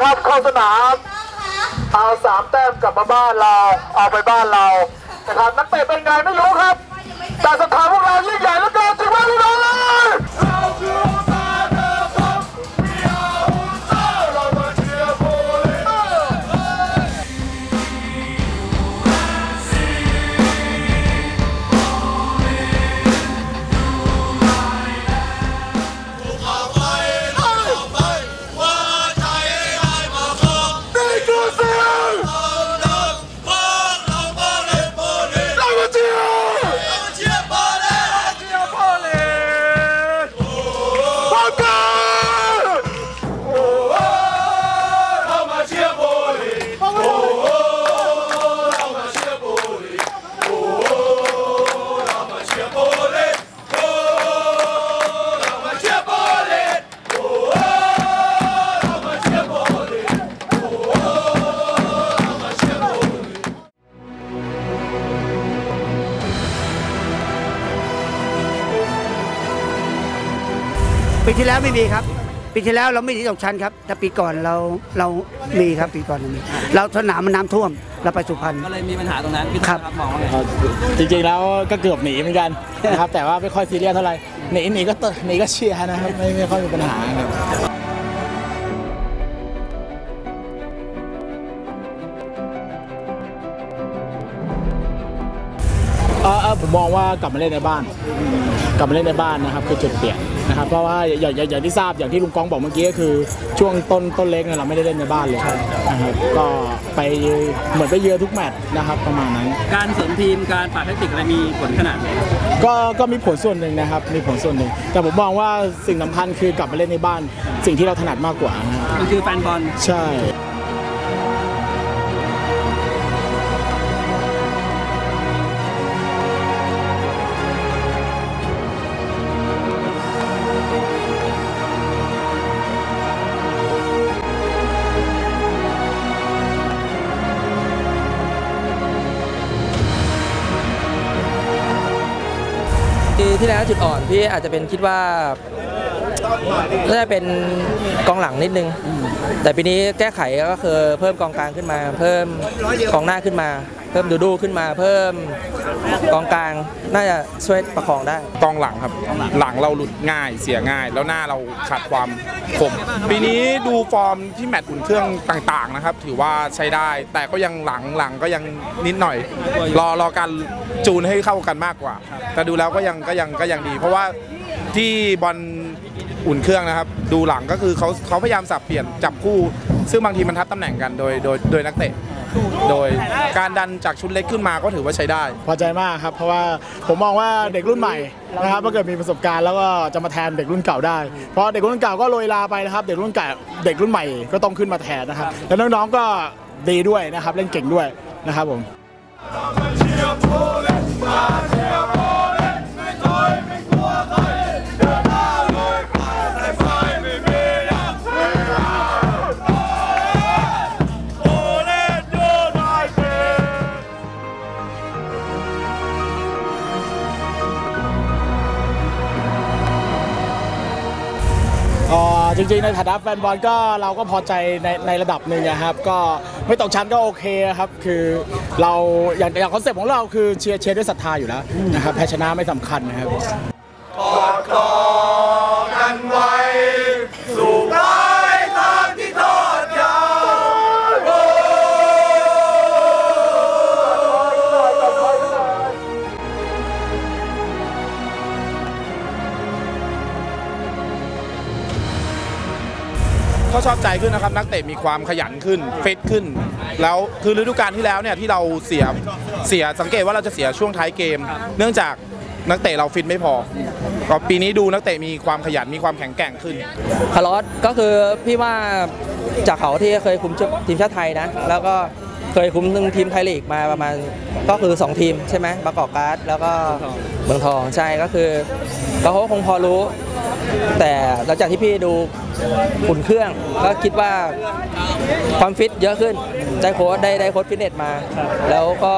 นนะครับ เข้าสนาม เอาสามแต้มกลับมาบ้านเรา เอาไปบ้านเรานะครับนักเตะเป็นไงไม่รู้ครับ แต่สถานพวกเรายิ่งใหญ่เหลือเกินจริงไหมพี่น้อง ปีที่แล้วไม่มีครับปีที่แล้วเราไม่หนีตกชั้นครับแต่ปีก่อนเราเรามีครับปีก่อนเรามีเราสนามมันน้ำท่วมเราไปสุพรรณก็เลยมีปัญหาตรงนั้นพี่ครับครับมองว่าไงจริงๆแล้วก็เกือบหนีเหมือนกันนะครับแต่ว่าไม่ค่อยซีเรียสเท่าไหร่หนีหนีก็เตะหนีก็เชียร์นะครับไม่ไม่ค่อยมีปัญหาครับ มมองว่ากลับมาเล่นในบ้าน กลับมาเล่นในบ้านนะครับคือจุดเปลี่ยนนะครับเพราะว่าอย่างอย่างอย่างที่ทราบอย่างที่ลุงกองบอกเมื่อกี้ก็คือช่วงต้นต้นเล็กเนี่ยเราไม่ได้เล่นในบ้านเลยนะครับก็ไปเหมือนไปเยือนทุกแมตช์นะครับประมาณนั้น การเสริมทีมการปรับแทคติกอะไรมีผลขนาดไหนก็ก็มีผลส่วนหนึ่งนะครับมีผลส่วนหนึ่ง แต่ผมมองว่าสิ่งสำคัญคือกลับมาเล่นในบ้าน สิ่งที่เราถนัดมากกว่านะมันคือแฟนบอลใช่ ที่แล้วจุดอ่อนพี่อาจจะเป็นคิดว่า น่าจะเป็นกองหลังนิดนึง แต่ปีนี้แก้ไขก็คือเพิ่มกองกลางขึ้นมา เพิ่มกองหน้าขึ้นมา เพิ่มดูดูขึ้นมา เพิ่มกองกลางน่าจะช่วยประคองได้ กองหลังครับ หลังเราหลุดง่ายเสียง่าย แล้วหน้าเราขาดความคมปีนี้ดูฟอร์มที่แมตช์อุ่นเครื่องต่างๆนะครับ ถือว่าใช้ได้ แต่ก็ยังหลังหลังก็ยังนิดหน่อย รอรอการจูนให้เข้ากันมากกว่า แต่ดูแล้วก็ยังก็ยังก็ยังดี เพราะว่าที่บอล อุ่นเครื่องนะครับ ดูหลังก็คือเขาเขาพยายามสับเปลี่ยนจับคู่ ซึ่งบางทีมันทับตำแหน่งกันโดยโดยโดยนักเตะ โดยการดันจากชุดเล็กขึ้นมาก็ถือว่าใช้ได้ พอใจมากครับ เพราะว่าผมมองว่าเด็กรุ่นใหม่นะครับถ้าเกิดมีประสบการณ์แล้วก็จะมาแทนเด็กรุ่นเก่าได้ เพราะเด็กรุ่นเก่าก็โรยลาไปนะครับ เด็กรุ่นเก่าเด็กรุ่นใหม่ก็ต้องขึ้นมาแทนนะครับ แล้วน้องๆก็ดีด้วยนะครับเล่นเก่งด้วยนะครับผม ฐานะแฟนบอลก็เราก็พอใจในในระดับหนึ่งนะครับ ก็ไม่ตกชั้นก็โอเคครับ คือเราอย่างอย่างคอนเซ็ปต์ของเราคือเชียร์เชียร์ด้วยศรัทธาอยู่แล้วนะครับแพ้ชนะไม่สำคัญนะครับ อบใจขึ้นนะครับ นักเตะมีความขยันขึ้นฟิตขึ้น แล้วคือฤดูกาลที่แล้วเนี่ยที่เราเสียเสียสังเกตว่าเราจะเสียช่วงท้ายเกม เนื่องจากนักเตะเราฟิตไม่พอก็ปีนี้ดูนักเตะมีความขยันมีความแข็งแกร่งขึ้นคาร์ลอสก็คือพี่ว่าจากเขาที่เคยคุมทีมชาติไทยนะ แล้วก็เคยคุมทีมไทยลีกมาประมาณก็คือ 2 ทีมใช่ไหมบางกอกการ์ดแล้วก็เมืองทองใช่ก็คือก็เขาคงพอรู้ แต่หลังจากที่พี่ดูอุ่นเครื่องก็คิดว่าความฟิตเยอะขึ้นได้โค้ดได้ได้โค้ดฟิตเนสมา แล้วก็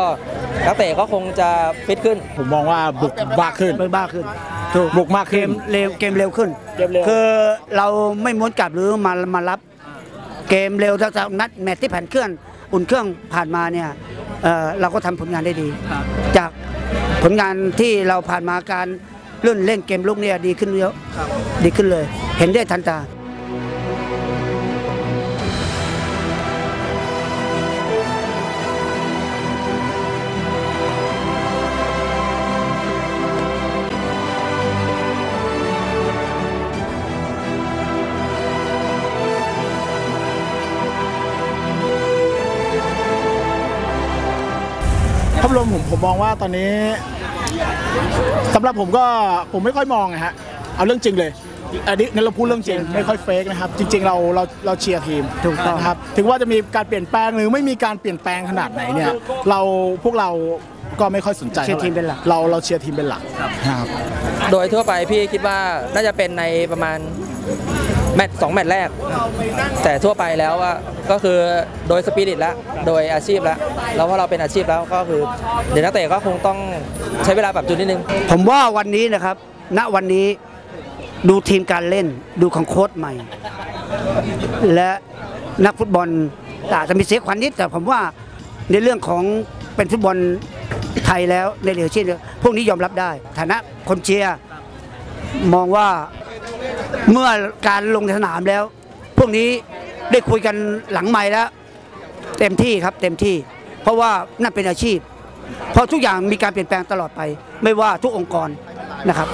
นักเตะก็คงจะฟิตขึ้น ผมมองว่าบุกมากขึ้นเพิ่มบ้าขึ้นถูกบุกมากเกขึ้นมเร็วเกมเร็วขึ้นเกมเร็วคือเราไม่ม้วนกลับหรือมามารับเกมเร็วจากนัดแมตช์ที่ผ่านเครื่องอุ่นเครื่องผ่านมาเนี่ยเอ่อเราก็ทำผลงานได้ดี จากผลงานที่เราผ่านมาการ เล่นเล่นเกมลุกเนี่ยดีขึ้นเยอะดีขึ้นเลย เห็นได้ทันตาภาพรวมผมผมมองว่าตอนนี้ สำหรับผมก็ผมไม่ค่อยมองนะฮะเอาเรื่องจริงเลยอันนี้งั้นเราพูดเรื่องจริงไม่ค่อยเฟกนะครับ จริง ๆ เราเราเราเชียร์ทีมถูกต้องนะครับ ถึงว่าจะมีการเปลี่ยนแปลงหรือไม่มีการเปลี่ยนแปลงขนาดไหนเนี่ย เราพวกเราก็ไม่ค่อยสนใจเชียร์ทีมเป็นหลักเราเราเชียร์ทีมเป็นหลักนะครับ โดยทั่วไปพี่คิดว่าน่าจะเป็นในประมาณ แมตช์สองแมตช์แรก แต่ทั่วไปแล้วว่าก็คือโดยสปิริตแล้วโดยอาชีพแล้วแล้วพอเราเป็นอาชีพแล้วก็คือเดี๋ยวนักเตะก็คงต้องใช้เวลาปรับจูนนิดนึง ผมว่าวันนี้นะครับ ณวันนี้ดูทีมการเล่นดูของโค้ชใหม่ และนักฟุตบอลอาจจะมีเสียขวัญนิดแต่ผมว่าในเรื่องของเป็นฟุตบอลไทยแล้วในเหลือเช่นพวกนี้ยอมรับได้ ฐานะคนเชียร์มองว่า เมื่อการลงสนามแล้ว พวกนี้ได้คุยกันหลังไม่แล้ว เต็มที่ครับเต็มที่ เพราะว่านั่นเป็นอาชีพ เพราะทุกอย่างมีการเปลี่ยนแปลงตลอดไป ไม่ว่าทุกองค์กรนะครับ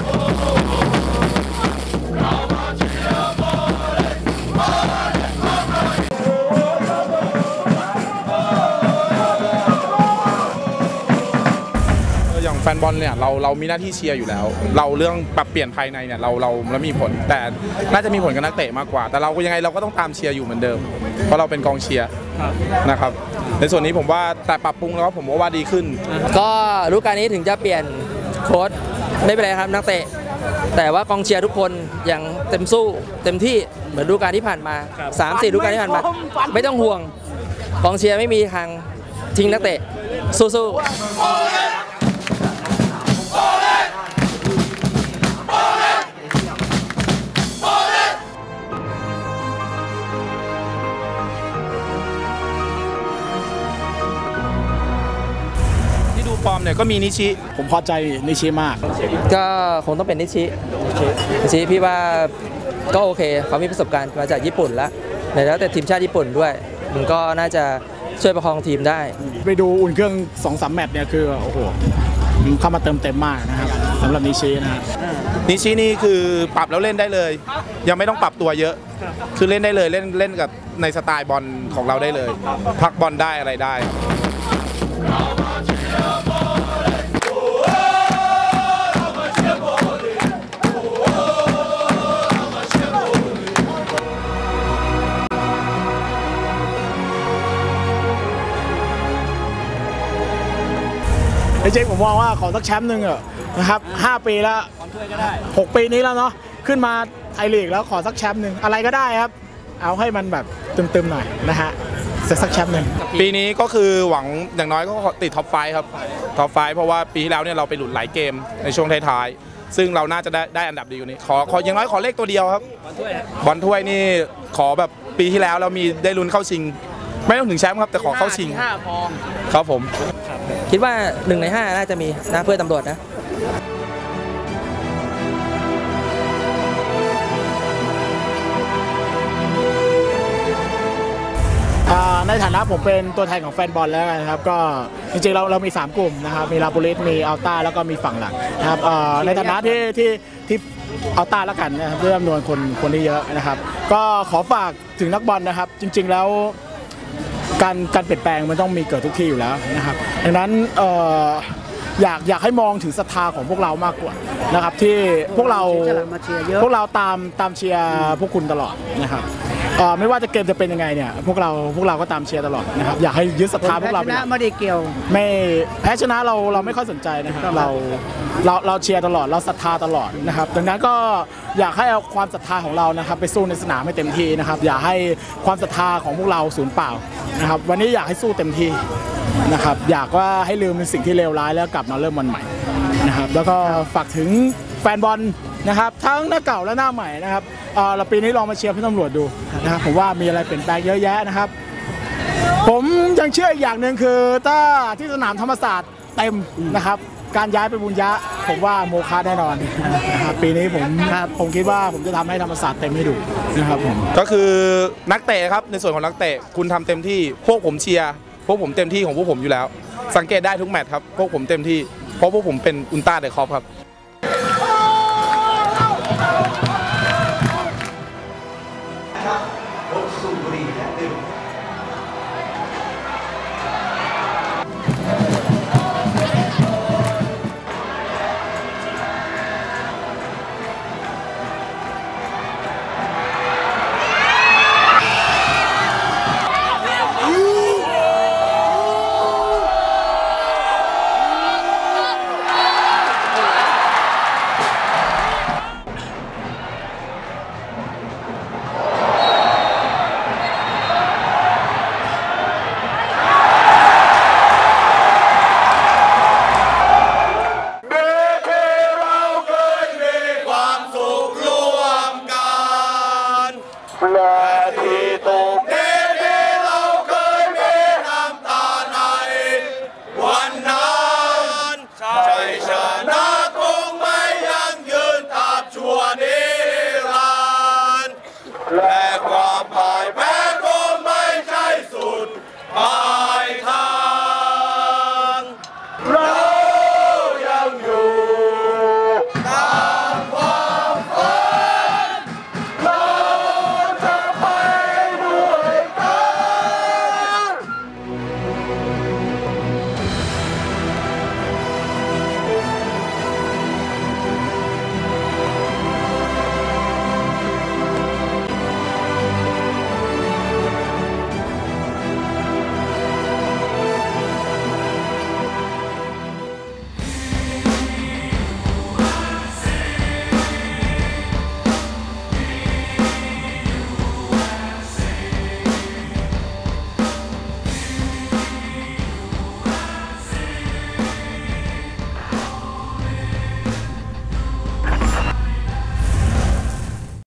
ฟนบอลเนี่ยเราเรามีหน้าที่เชียร์อยู่แล้ว เราเรื่องปรับเปลี่ยนภายในเนี่ยเราเราแล้วมีผล แต่น่าจะมีผลกับนักเตะมากกว่า แต่เราก็ยังไงเราก็ต้องตามเชียร์อยู่เหมือนเดิม เพราะเราเป็นกองเชียร์นะครับในส่วนนี้ผมว่าแต่ปรับปรุงแล้วผมว่าดีขึ้น ก็ฤดูกาลนี้ถึงจะเปลี่ยนโค้ชไม่เป็นไรครับนักเตะ แต่ว่ากองเชียร์ทุกคนยังเต็มสู้เต็มที่เหมือนฤดูกาลที่ผ่านมา3ามสี่ฤดูกาลที่ผ่านมา ไม่ต้องห่วงกองเชียร์ไม่มีทางทิ้งนักเตะสู้ๆ ฟอร์มเนี่ยก็มีนิชิ ผมพอใจนิชิมาก ก็คงต้องเป็นนิชินิชิพี่ว่าก็โอเค เขามีประสบการณ์มาจากญี่ปุ่นแล้วในแล้วแต่ทีมชาติญี่ปุ่นด้วย มันก็น่าจะช่วยประคองทีมได้ ไปดูอุ่นเครื่อง2อสแมตช์เนี่ยคือโอ้โหเข้ามาเติมเต็มมากนะครับสำหรับนิชินะครับนิชินี่คือปรับแล้วเล่นได้เลย ยังไม่ต้องปรับตัวเยอะ คือเล่นได้เลยเล่นเล่นกับในสไตล์บอลของเราได้เลย พักบอลได้อะไรได้ จริงผมมองว่าขอสักแชมป์หนึ่งเถอะนะครับ5ปีแล้ว6ปีนี้แล้วเนาะขึ้นมาไทยลีกแล้วขอสักแชมป์หนึ่งอะไรก็ได้ครับ เอาให้มันแบบตึมๆหน่อยนะฮะ สักสักแชมป์หนึ่งปีนี้ก็คือหวังอย่างน้อยก็ติดท็อปไฟครับท็อปไฟเพราะว่าปีที่แล้วเนี่ยเราไปหลุดหลายเกมในช่วงท้ายๆซึ่งเราน่าจะได้ได้อันดับดีกว่านี้ขอขออย่างน้อยขอเลขตัวเดียวครับบอลถ้วยนี่ขอแบบปีที่แล้วเรามีได้ลุ้นเข้าชิง ไม่ต้องถึงแชมป์ครับแต่ขอเข้าชิงครับผม คิดว่าหนึ่งในห้าน่าจะมีนะเพื่อนตำรวจนะ ในฐานะผมเป็นตัวแทนของแฟนบอลแล้วกันนะครับก็จริงๆเราเรามี 3 กลุ่มนะครับมีลาบูริสมีอัลต้าแล้วก็มีฝั่งหลักนะครับเอ่อในฐานะที่ที่ที่อัลต้าแล้วกันนะครับเพื่อจำนวนคนคนที่เยอะนะครับ ก็ขอฝากถึงนักบอลนะครับ จริง ๆแล้วการการเปลี่ยนแปลงมันต้องมีเกิดทุกที่อยู่แล้วนะครับดังนั้นเอ่ออยากอยากให้มองถึงศรัทธาของพวกเรามากกว่านะครับ ที่พวกเราเสียสละมาเชียร์เยอะพวกเราตามตามเชียร์พวกคุณตลอดนะครับเอ่อ ไม่ว่าจะเกมจะเป็นยังไงเนี่ยพวกเราพวกเราก็ตามเชียร์ตลอดนะครับอยากให้ยึดศรัทธาพวกเราชเป็นหนะลักไม่ได้เกี่ยว ไม่แพ้ชนะเราเราไม่ค่อยสนใจนะครับเราเราเราเชียร์ตลอดเราศรัทธาตลอดนะครับดังนั้นก็อยากให้เอาความศรัทธาของเรานะครับไปสู้ในสนามให้เต็มที่นะครับอย่าให้ความศรัทธาของพวกเราสูญเปล่านะครับวันนี้อยากให้สู้เต็มที่นะครับอยากว่าให้ลืมในสิ่งที่เลวร้ายแล้วกลับมาเริ่มวันใหม่นะครับแล้วก็ฝากถึงแฟนบอล นะครับทั้งหน้าเก่าและหน้าใหม่นะครับเอ่อเราปีนี้ลองมาเชียร์พี่ตำรวจดูนะครับผมว่ามีอะไรเปลี่ยนแปลงเยอะแยะนะครับ ผมยังเชื่ออีกอย่างหนึ่งคือถ้าที่สนามธรรมศาสตร์เต็มนะครับการย้ายไปบุญยะผมว่าโมฆะแน่นอนนะครับปีนี้ผมผมคิดว่าผมจะทำให้ธรรมศาสตร์เต็มให้ดูนะครับผมก็คือนักเตะครับในส่วนของนักเตะคุณทำเต็มที่พวกผมเชียร์พวกผมเต็มที่ของพวกผมอยู่แล้ว สังเกตได้ทุกแมตช์ครับพวกผมเต็มที่เพราะพวกผมเป็นอุลตร้าเดอะคอปครับ Happy birthday.